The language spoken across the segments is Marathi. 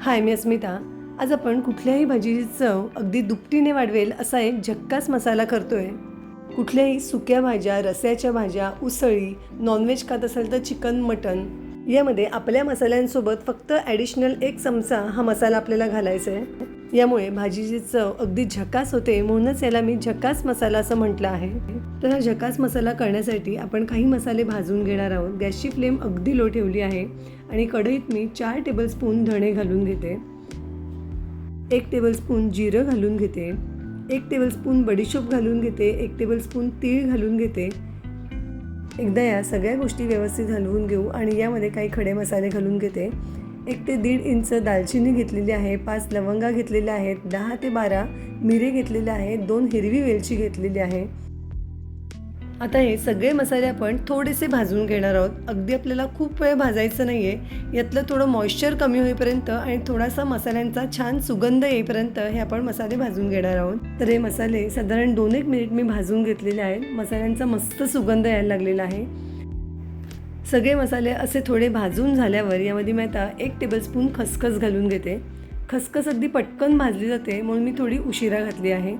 हाय मी अस्मिता. आज आपण कुठल्याही भाजीची चव अगदी दुपटीने वाढवेल असा एक झक्कास मसाला करतोय. कुठल्याही सुक्या भाज्या रस्याच्या भाज्या उसळी नॉनव्हेज खात असेल तर चिकन मटन यामध्ये आपल्या मसाल्यांसोबत फक्त ॲडिशनल एक चमचा हा मसाला आपल्याला घालायचा आहे. यामुळे भाजीची चव अगदी झकास होते म्हणूनच याला मी झकास मसाला असं म्हटलं आहे. तर हा झकास मसाला करण्यासाठी आपण काही मसाले भाजून घेणार आहोत. गॅसची फ्लेम अगदी लो ठेवली आहे आणि कढईत मी चार टेबलस्पून धणे घालून घेते. एक टेबलस्पून जिरं घालून घेते. एक टेबलस्पून बडीशोप घालून घेते. एक टेबलस्पून तीळ घालून घेते. एकदा या सगळ्या गोष्टी व्यवस्थित हलवून घेऊ आणि यामध्ये काही खडे मसाले घालून घेते. एक ते दीड इंच दालचिनी घेतलेली आहे पाच लवंगा घेतलेल्या आहेत दहा ते बारा मिरे घेतलेले आहेत दोन हिरवी वेलची घेतलेली आहे. आता हे सगळे मसाले आपण थोडेसे भाजून घेणार आहोत. अगदी आपल्याला खूप वेळ भाजायचं नाही आहे यातलं थोडं मॉइश्चर कमी होईपर्यंत आणि थोडासा मसाल्यांचा छान सुगंध येईपर्यंत हे आपण मसाले भाजून घेणार आहोत. तर हे मसाले साधारण दोन एक मिनिट मी भाजून घेतलेले आहेत. मसाल्यांचा मस्त सुगंध यायला लागलेला आहे. सगळे मसाले असे थोडे भाजून झाल्यावर यामध्ये मी आता एक टेबलस्पून खसखस घालून घेते. खसखस अगदी पटकन भाजली जाते म्हणून मी थोडी उशिरा घातली आहे.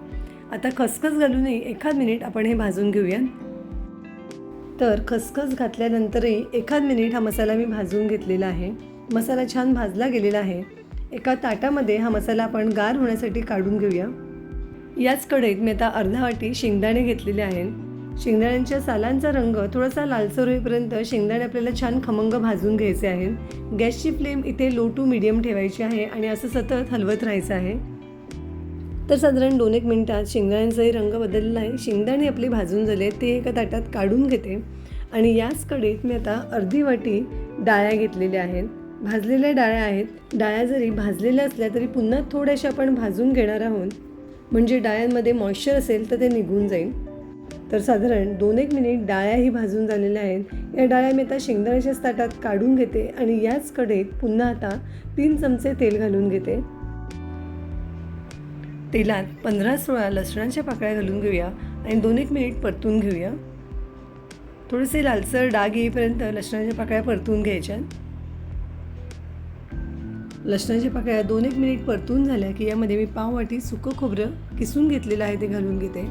आता खसखस घालूनही एखाद मिनिट आपण हे भाजून घेऊया. तर खसखस घातल्यानंतरही एखाद मिनिट हा मसाला मी भाजून घेतलेला आहे. मसाला छान भाजला गेलेला आहे. एका ताटामध्ये हा मसाला आपण गार होण्यासाठी काढून घेऊया. याच कढईत मी आता अर्धा वाटी शेंगदाणे घेतलेले आहेत. शेंगदाण्यांच्या सालांचा रंग थोडासा लालसर होईपर्यंत शेंगदाणे आपल्याला छान खमंग भाजून घ्यायचे आहेत. गॅसची फ्लेम इथे लो टू मिडियम ठेवायची आहे आणि असं सतत हलवत राहायचं आहे. तर साधारण दोन एक मिनटात शेंगदाण्यांचाही रंग बदललेला आहे. शेंगदाणे आपले भाजून झाले ते एका ताटात काढून घेते. आणि याच कढईत मी आता अर्धी वाटी डाळ्या घेतलेल्या आहेत. भाजलेल्या डाळ्या आहेत. डाळ्या जरी भाजलेल्या असल्या तरी पुन्हा थोड्याशा आपण भाजून घेणार आहोत. म्हणजे डाळ्यांमध्ये मॉइश्चर असेल तर ते निघून जाईल. तर साधारण दोन एक मिनिट डाळ्याही भाजून झालेल्या आहेत. या डाळ्या मी आता शेंगदाण्याच्याच ताटात काढून घेते आणि याच कढईत पुन्हा आता तीन चमचे तेल घालून घेते. तेलात पंधरा सोळा लसणाच्या पाकळ्या घालून घेऊया आणि दोन एक मिनिट परतून घेऊया. थोडेसे लालसर डाग येईपर्यंत लसणाच्या पाकळ्या परतून घ्यायच्या. लसणाच्या पाकळ्या दोन एक मिनिट परतून झाल्या की यामध्ये मी पाव वाटी सुकं खोबरं किसून घेतलेलं आहे ते घालून घेते.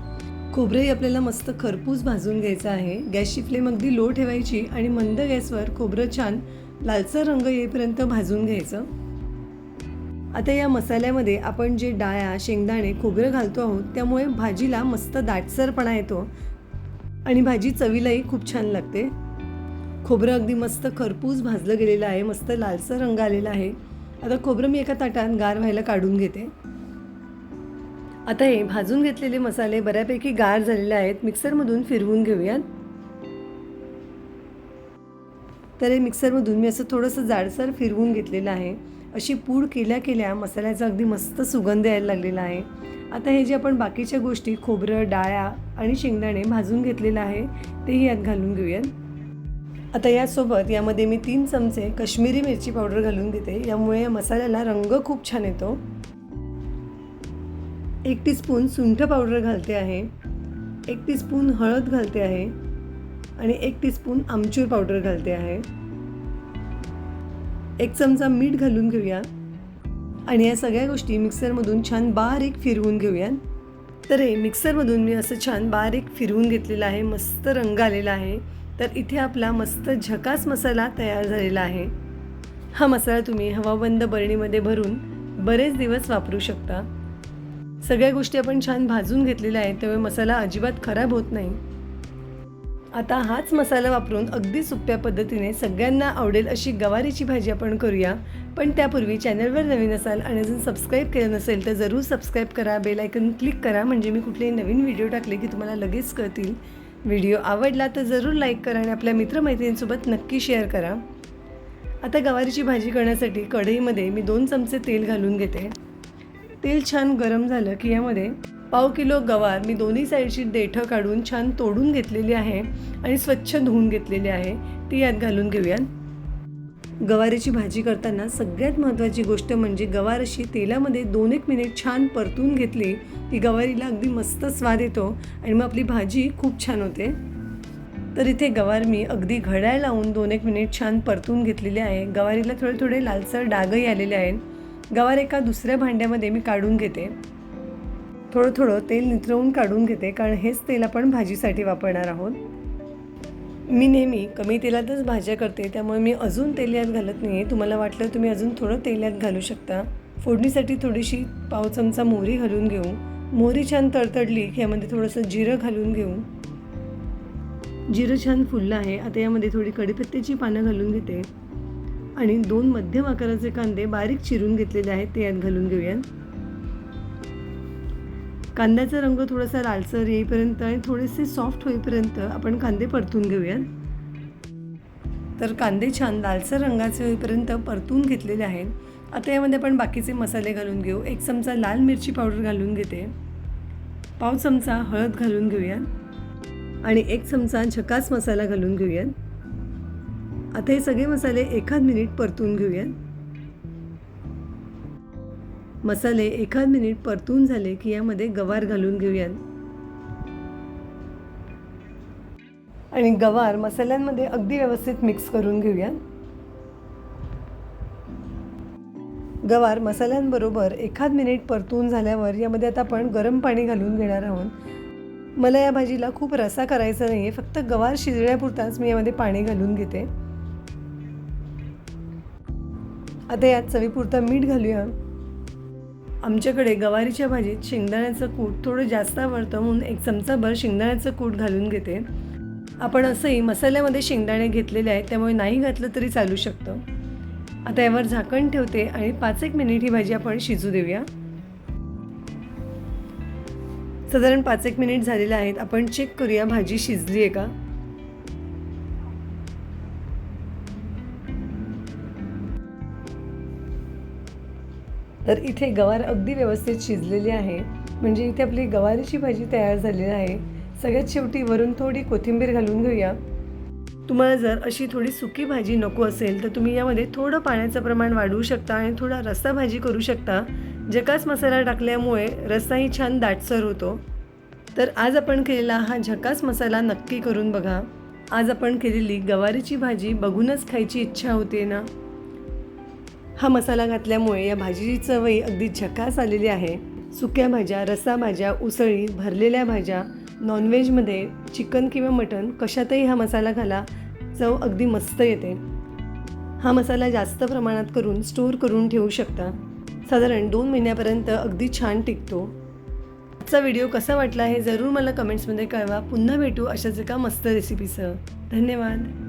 खोबरंही आपल्याला मस्त खरपूस भाजून घ्यायचं आहे. गॅसची फ्लेम अगदी लो ठेवायची आणि मंद गॅसवर खोबरं छान लालसर रंग येईपर्यंत भाजून घ्यायचं. आता या मसाल्यामध्ये आपण जे डाळ्या शेंगदाणे खोबरं घालतो आहोत त्यामुळे भाजीला मस्त दाटसरपणा येतो आणि भाजी चवीलाही खूप छान लागते. खोबरं अगदी मस्त खरपूस भाजलं गेलेलं आहे मस्त लालसर रंग आलेला आहे. आता खोबरं मी एका ताटात गार व्हायला काढून घेते. आता हे भाजून घेतलेले मसाले बऱ्यापैकी गार झालेले आहेत. मिक्सरमधून फिरवून घेऊयात. तर हे मिक्सरमधून मी असं थोडंसं जाडसर फिरवून घेतलेलं आहे. अशी पूड केल्या केल्या मसाल्याचा अगदी मस्त सुगंध यायला लागलेला आहे. आता हे जे आपण बाकीच्या गोष्टी खोबरं डाळ्या आणि शेंगदाणे भाजून घेतलेलं आहे तेही यात घालून घेऊयात. आता यासोबत यामध्ये मी तीन चमचे कश्मीरी मिरची पावडर घालून घेते. यामुळे या मसाल्याला रंग खूप छान येतो. एक टीस्पून सुंठ पावडर घालते आहे एक टीस्पून हळद घालते आहे आणि एक टीस्पून आमचूर पावडर घालते आहे. एक चमचा मीठ घालून घेऊया. आणि या सगळ्या गोष्टी मिक्सरमधून छान बारीक फिरवून घेऊया तर हे मिक्सरमधून मी असं छान बारीक फिरवून घेतलेलं आहे मस्त रंग आलेला आहे. तर इथे आपला मस्त झकास मसाला तयार झालेला आहे. हा मसाला तुम्ही हवाबंद बरणीमध्ये भरून बरेच दिवस वापरू शकता. सगळ्या गोष्टी आपण छान भाजून घेतलेल्या आहेत त्यामुळे मसाला अजिबात खराब होत नाही. आता हाच मसाला वापरून अगदी सोप्या पद्धतीने सगळ्यांना आवडेल अशी गवारीची भाजी आपण करूया. पण त्यापूर्वी चॅनलवर नवीन असाल आणि अजून सबस्क्राईब केलं नसेल तर जरूर सबस्क्राईब करा बेल आयकन क्लिक करा. म्हणजे मी कुठलेही नवीन व्हिडिओ टाकले की तुम्हाला लगेच कळतील. व्हिडिओ आवडला तर जरूर लाईक करा आणि आपल्या मित्रमैत्रिणींसोबत नक्की शेअर करा. आता गवारीची भाजी करण्यासाठी कढईमध्ये मी दोन चमचे तेल घालून घेते. तेल छान गरम झालं की यामध्ये पाव किलो गवार मी दोन्ही साईडची देठं काढून छान तोडून घेतलेली आहे आणि स्वच्छ धुवून घेतलेली आहे. ती यात घालून घेऊयात. गवारीची भाजी करताना सगळ्यात महत्त्वाची गोष्ट म्हणजे गवार अशी तेलामध्ये दोन एक मिनिट छान परतून घेतली की गवारीला अगदी मस्त स्वाद येतो आणि मग आपली भाजी खूप छान होते. तर इथे गवार मी अगदी घड्याळ लावून दोन एक मिनिट छान परतून घेतलेली आहे. गवारीला थोडे थोडे लालसर डागही आलेले आहेत. गवार एका दुसऱ्या भांड्यामध्ये मी काढून घेते. थोडं थोडं तेल निथरवून काढून घेते कारण हेच तेल आपण भाजीसाठी वापरणार आहोत. मी नेहमी कमी तेलातच भाज्या करते त्यामुळे मी अजून तेल यात घालत नाही आहे तुम्हाला वाटलं तुम्ही अजून थोडं तेल यात घालू शकता. फोडणीसाठी थोडीशी पाव चमचा मोहरी घालून घेऊ. मोहरी छान तडतडली की यामध्ये थोडंसं जिरं घालून घेऊ. जिरं छान फुललं आहे. आता यामध्ये थोडी कढीपत्त्याची पानं घालून घेते. आणि दोन मध्यम आकाराचे कांदे बारीक चिरून घेतलेले आहेत ते यात घालून घेऊयात. कांद्याचा रंग थोडासा लालसर येईपर्यंत आणि थोडेसे सॉफ्ट होईपर्यंत आपण कांदे परतून घेऊयात. तर कांदे छान लालसर रंगाचे होईपर्यंत परतून घेतलेले आहेत. आता यामध्ये आपण बाकीचे मसाले घालून घेऊ. एक चमचा लाल मिरची पावडर घालून घेते. पाव चमचा हळद घालून घेऊयात. आणि एक चमचा झकास मसाला घालून घेऊयात. आता हे सगळे मसाले एखाद मिनिट परतून घेऊयात. मसाले एखाद मिनिट परतून झाले की यामध्ये गवार घालून घेऊयात. आणि गवार मसाल्यांमध्ये अगदी व्यवस्थित मिक्स करून घेऊयात. गवार मसाल्यांबरोबर एखाद मिनिट परतून झाल्यावर यामध्ये आता आपण गरम पाणी घालून घेणार आहोत. मला या भाजीला खूप रसा करायचा नाही आहे फक्त गवार शिजण्यापुरताच मी यामध्ये पाणी घालून घेते. आता यात चवीपुरता मीठ घालूया. आमच्याकडे गवारीच्या भाजीत शेंगदाण्याचं कूट थोडं जास्त आवडतं म्हणून एक चमचाभर शेंगदाण्याचं कूट घालून घेते. आपण असंही मसाल्यामध्ये शेंगदाणे घेतलेले आहेत त्यामुळे नाही घातलं तरी चालू शकतं. आता यावर झाकण ठेवते आणि पाच एक मिनिट ही भाजी आपण शिजू देऊया. साधारण पाच एक मिनिट झालेले आहेत आपण चेक करूया भाजी शिजली आहे का. तर इथे गवार अगदी व्यवस्थित शिजलेली आहे. म्हणजे इथे आपली गवारीची भाजी तयार झालेली आहे. सगळ्यात शेवटी वरून थोडी कोथिंबीर घालून घेऊया. तुम्हाला जर अशी थोडी सुकी भाजी नको असेल तर तुम्ही यामध्ये थोडं पाण्याचं प्रमाण वाढवू शकता आणि थोडा रस्सा भाजी करू शकता. जकास मसाला टाकल्यामुळे रस्साही छान दाटसर होतो. तर आज आपण केलेला हा झकास मसाला नक्की करून बघा. आज आपण केलेली गवारीची भाजी बघूनच खायची इच्छा होते ना? हा मसाला घातल्यामुळे या भाजीची चवही अगदी झकास आलेली आहे. सुक्या भाज्या रसा भाज्या उसळी भरलेल्या भाज्या नॉनव्हेजमध्ये चिकन किंवा मटण कशातही हा मसाला घाला चव अगदी मस्त येते. हा मसाला जास्त प्रमाणात करून स्टोअर करून ठेवू शकता. साधारण दोन महिन्यापर्यंत अगदी छान टिकतो. आजचा व्हिडिओ कसा वाटला हे जरूर मला कमेंट्समध्ये कळवा. पुन्हा भेटू अशाच एका मस्त रेसिपीसह धन्यवाद.